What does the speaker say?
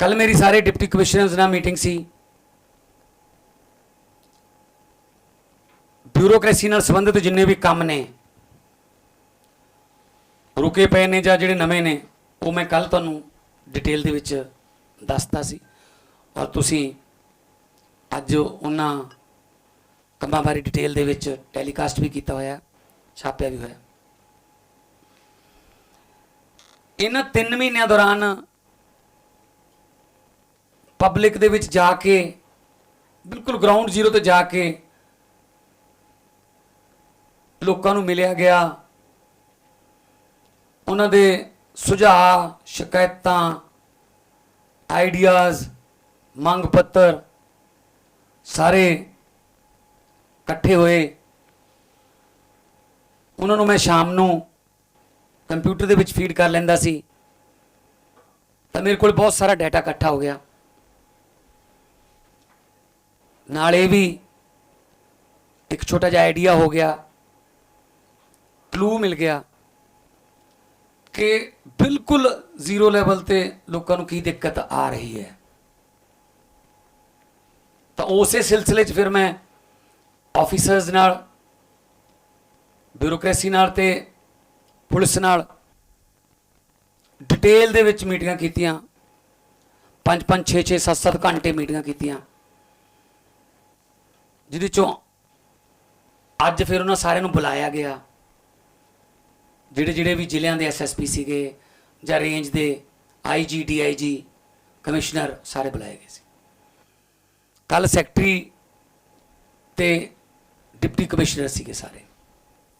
ਕੱਲ ਮੇਰੀ ਸਾਰੇ ਡਿਪਟੀ ਕਮਿਸ਼ਨਰਸ ਨਾਲ ਮੀਟਿੰਗ ਸੀ। ਬਿਊਰੋਕ੍ਰੇਸੀ ਨਾਲ ਸੰਬੰਧਿਤ ਜਿੰਨੇ ਵੀ ਕੰਮ ਨੇ, ਰੁਕੇ ਪਏ ਨੇ ਜਾਂ ਜਿਹੜੇ ਨਵੇਂ ਨੇ, ਉਹ ਮੈਂ ਕੱਲ ਤੁਹਾਨੂੰ ਡਿਟੇਲ ਦੇ ਵਿੱਚ ਦੱਸਤਾ ਸੀ। ਔਰ ਤੁਸੀਂ ਅੱਜ ਉਹਨਾਂ ਕੰਮਾਂ ਬਾਰੇ ਡਿਟੇਲ ਦੇ ਵਿੱਚ ਟੈਲੀਕਾਸਟ ਵੀ ਕੀਤਾ ਹੋਇਆ, ਛਾਪਿਆ ਵੀ ਹੋਇਆ। ਇਹਨਾਂ 3 ਮਹੀਨਿਆਂ ਦੌਰਾਨ ਪਬਲਿਕ ਦੇ ਵਿੱਚ ਜਾ ਕੇ, ਬਿਲਕੁਲ ਗਰਾਊਂਡ ਜ਼ੀਰੋ ਤੇ ਜਾ ਕੇ ਲੋਕਾਂ ਨੂੰ ਮਿਲਿਆ ਗਿਆ। ਉਹਨਾਂ ਦੇ ਸੁਝਾਅ, ਸ਼ਿਕਾਇਤਾਂ ਆਈਡੀਆਜ਼ ਮੰਗ ਪੱਤਰ ਸਾਰੇ ਇਕੱਠੇ ਹੋਏ। ਉਹਨਾਂ ਨੂੰ ਮੈਂ ਸ਼ਾਮ ਨੂੰ ਕੰਪਿਊਟਰ ਦੇ ਵਿੱਚ ਫੀਡ ਕਰ ਲੈਂਦਾ ਸੀ। ਤਾਂ ਮੇਰੇ ਕੋਲ ਬਹੁਤ ਸਾਰਾ ਡਾਟਾ ਇਕੱਠਾ ਹੋ ਗਿਆ। ਨਾਲ ਇਹ ਵੀ ਇੱਕ ਛੋਟਾ ਜਿਹਾ ਆਈਡੀਆ ਹੋ ਗਿਆ ਕਲੂ ਮਿਲ ਗਿਆ ਕਿ ਬਿਲਕੁਲ ਜ਼ੀਰੋ ਲੈਵਲ ਤੇ ਲੋਕਾਂ ਨੂੰ ਕੀ ਦਿੱਕਤ ਆ ਰਹੀ ਹੈ। ਤਾਂ ਉਸੇ ਸਿਲਸਿਲੇ 'ਚ ਫਿਰ ਮੈਂ ਆਫੀਸਰਸ ਨਾਲ ਬਿਊਰੋਕ੍ਰੇਸੀ ਨਾਲ ਤੇ ਪੁਲਿਸ ਨਾਲ ਡਿਟੇਲ ਦੇ ਵਿੱਚ ਮੀਟਿੰਗਾਂ ਕੀਤੀਆਂ। 5 5 6 6 7 7 ਘੰਟੇ ਮੀਟਿੰਗਾਂ ਕੀਤੀਆਂ। ਜਿਹਦੇ ਚੋਂ ਅੱਜ ਫਿਰ ਉਹਨਾਂ ਸਾਰਿਆਂ ਨੂੰ ਬੁਲਾਇਆ ਗਿਆ। ਜਿਹੜੇ ਜਿਹੜੇ ਵੀ ਜ਼ਿਲ੍ਹਿਆਂ ਦੇ ਐਸਐਸਪੀ ਸੀਗੇ ਜਾਂ ਰੇਂਜ ਦੇ ਆਈਜੀ ਡੀਆਈਜੀ ਕਮਿਸ਼ਨਰ ਸਾਰੇ ਬੁਲਾਏ ਗਏ ਸੀ। ਕੱਲ ਸੈਕਟਰੀ ਤੇ ਡਿਪਟੀ ਕਮਿਸ਼ਨਰ ਸੀਗੇ ਸਾਰੇ।